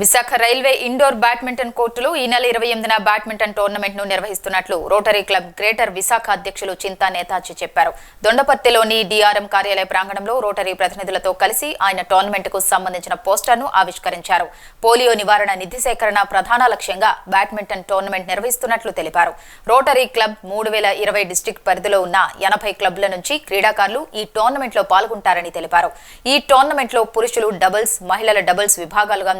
Visakha railway indoor badminton కోర్టులో ఈ నెల ఇరవై ఎనిమిదిన బ్యాడ్మింటన్ టోర్నమెంట్ను నిర్వహిస్తున్నట్లు రోటరీ క్లబ్ గ్రేటర్ విశాఖ అధ్యక్షులు చింతా నేతాజీ చెప్పారు. దొండపర్తిలోని డిఆర్ఎం కార్యాలయ ప్రాంగణంలో రోటరీ ప్రతినిధులతో కలిసి ఆయన టోర్నమెంట్కు సంబంధించిన పోస్టర్ను ఆవిష్కరించారు. పోలియో నివారణ నిధి సేకరణ ప్రధాన లక్ష్యంగా బ్యాడ్మింటన్ టోర్నమెంట్ నిర్వహిస్తున్నట్లు తెలిపారు. రోటరీ క్లబ్ మూడు వేల ఇరవై డిస్టిక్ట్ పరిధిలో ఉన్న ఎనభై క్లబ్ల నుంచి క్రీడాకారులు ఈ టోర్నమెంట్లో పాల్గొంటారని తెలిపారు. ఈ టోర్నమెంట్లో పురుషులు డబుల్స్ మహిళల డబుల్స్ విభాగాలుగా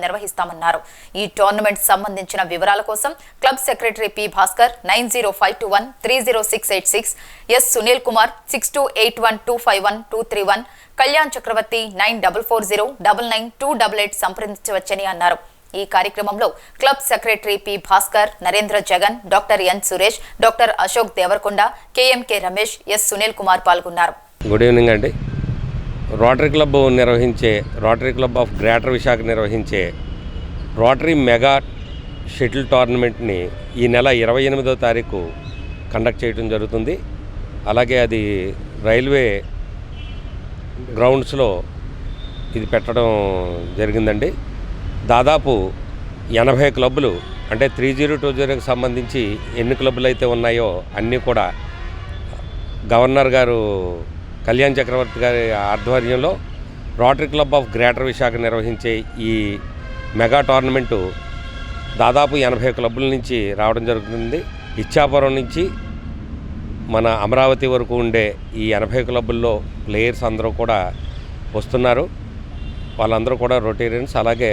చేస్తామన్నారు. ఈ టోర్నమెంట్ సంబంధించిన వివరాల కోసం club secretary P Bhaskar nine zero five two one three zero six eight six S Sunil Kumar six two eight one two five one two three one Kalyan Chakravarthi nine double four zero double nine two double eight సంప్రదించవచ్చని అన్నారు. ఈ కార్యక్రమంలో club secretary P Bhaskar Narendra Jagan doctor N Suresh doctor Ashok Devarakonda KMK Ramesh S Sunil Kumar పాల్గొన్నారు. Good evening అండి. Rotary club నిర్వహించే Rotary club of greater Visakha నిర్వహించే rotary mega shuttle టోర్నమెంట్ని ఈ నెల ఇరవై ఎనిమిదో తారీఖు కండక్ట్ చేయడం జరుగుతుంది. అలాగే అది రైల్వే గ్రౌండ్స్లో ఇది పెట్టడం జరిగిందండి. దాదాపు ఎనభై క్లబ్బులు అంటే త్రీ జీరో టూ జీరోకి సంబంధించి ఎన్ని క్లబ్బులు అయితే ఉన్నాయో అన్నీ కూడా గవర్నర్ గారు కళ్యాణ్ చక్రవర్తి గారి ఆధ్వర్యంలో Rotary club of greater Visakha నిర్వహించే ఈ మెగా టోర్నమెంటు దాదాపు ఎనభై క్లబ్బుల నుంచి రావడం జరుగుతుంది. ఇచ్చాపురం నుంచి మన అమరావతి వరకు ఉండే ఈ ఎనభై క్లబ్బుల్లో ప్లేయర్స్ అందరూ కూడా వస్తున్నారు. వాళ్ళందరూ కూడా రొటేరియన్స్ అలాగే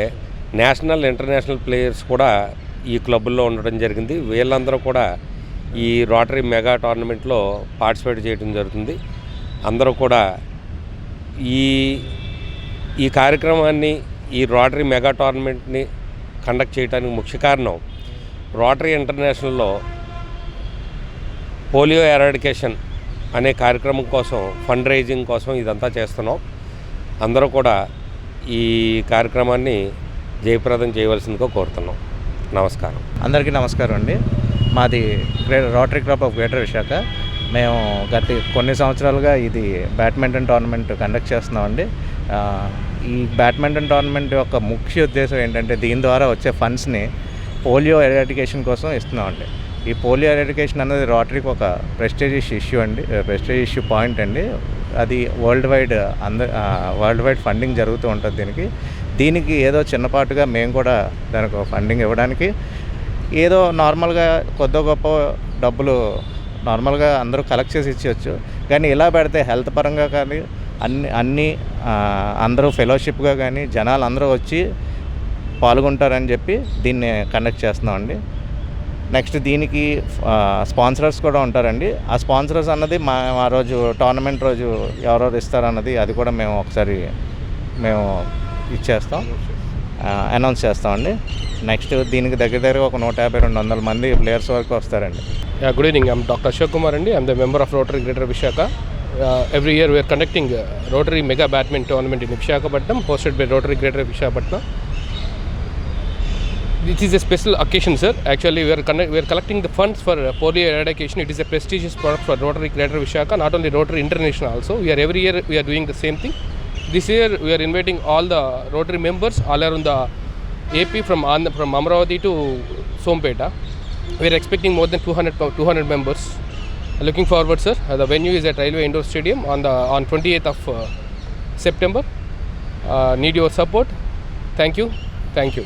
నేషనల్ ఇంటర్నేషనల్ ప్లేయర్స్ కూడా ఈ క్లబ్బుల్లో ఉండడం జరిగింది. వీళ్ళందరూ కూడా ఈ రోటరీ మెగా టోర్నమెంట్లో పార్టిసిపేట్ చేయడం జరుగుతుంది. అందరూ కూడా ఈ ఈ కార్యక్రమాన్ని ఈ రోటరీ మెగా టోర్నమెంట్ని కండక్ట్ చేయడానికి ముఖ్య కారణం రోటరీ ఇంటర్నేషనల్లో పోలియో ఎరాడికేషన్ అనే కార్యక్రమం కోసం ఫండ్ రైజింగ్ కోసం ఇదంతా చేస్తున్నాం. అందరూ కూడా ఈ కార్యక్రమాన్ని జయప్రదం చేయవలసిందిగా కోరుతున్నాం. నమస్కారం. అందరికీ నమస్కారం అండి. మాది Rotary club of greater Visakha. మేము గత కొన్ని సంవత్సరాలుగా ఇది బ్యాడ్మింటన్ టోర్నమెంట్ కండక్ట్ చేస్తున్నామండి. ఈ బ్యాడ్మింటన్ టోర్నమెంట్ యొక్క ముఖ్య ఉద్దేశం ఏంటంటే దీని ద్వారా వచ్చే ఫండ్స్ని పోలియో ఎడ్యుకేషన్ కోసం ఇస్తున్నామండి. ఈ పోలియో ఎడ్యుకేషన్ అనేది రోటరీకి ఒక ప్రెస్టేజియస్ ఇష్యూ అండి ప్రెస్టేజ్ ఇష్యూ పాయింట్ అండి. అది వరల్డ్ వైడ్ అంద వరల్డ్ వైడ్ ఫండింగ్ జరుగుతూ ఉంటుంది దీనికి. దీనికి ఏదో చిన్నపాటుగా మేము కూడా దానికి ఫండింగ్ ఇవ్వడానికి ఏదో నార్మల్గా కొద్ది గొప్ప డబ్బులు నార్మల్గా అందరూ కలెక్ట్ చేసి ఇచ్చేయచ్చు. కానీ ఇలా పెడితే హెల్త్ పరంగా కానీ అన్ని అన్ని అందరూ ఫెలోషిప్గా కానీ జనాలు అందరూ వచ్చి పాల్గొంటారని చెప్పి దీన్ని కండక్ట్ చేస్తున్నామండి. నెక్స్ట్ దీనికి స్పాన్సరర్స్ కూడా ఉంటారండి. ఆ స్పాన్సరర్స్ అన్నది మా ఆ రోజు టోర్నమెంట్ రోజు ఎవరెవరు ఇస్తారన్నది అది కూడా మేము ఒకసారి మేము ఇచ్చేస్తాం. అనౌన్స్ చేస్తామండి. నెక్స్ట్ దీనికి దగ్గర దగ్గర ఒక నూట యాభై రెండు వందల మంది ప్లేయర్స్ వరకు వస్తారండి. Good evening I'm doctor Ashok Kumar అండి. I'm the member of Rotary greater Visakha every year we are conducting Rotary Mega Badminton Tournament in Vishakhapatnam, hosted by Rotary Greater Vishakhapatnam. This is a special occasion, sir. Actually, we are, conduct- we are collecting the funds for uh, polio eradication. It is a prestigious product for Rotary Greater Vishaka, not only Rotary International also. We are every year we are doing the same thing. This year we are inviting all the Rotary members all around the AP from Andhra, from Amravati to Sompeta. We are expecting more than 200, po- 200 members. Looking forward, sir. Uh, the venue is at Railway Indoor Stadium on the on 28th of uh, September. Uh, need your support. Thank you. Thank you.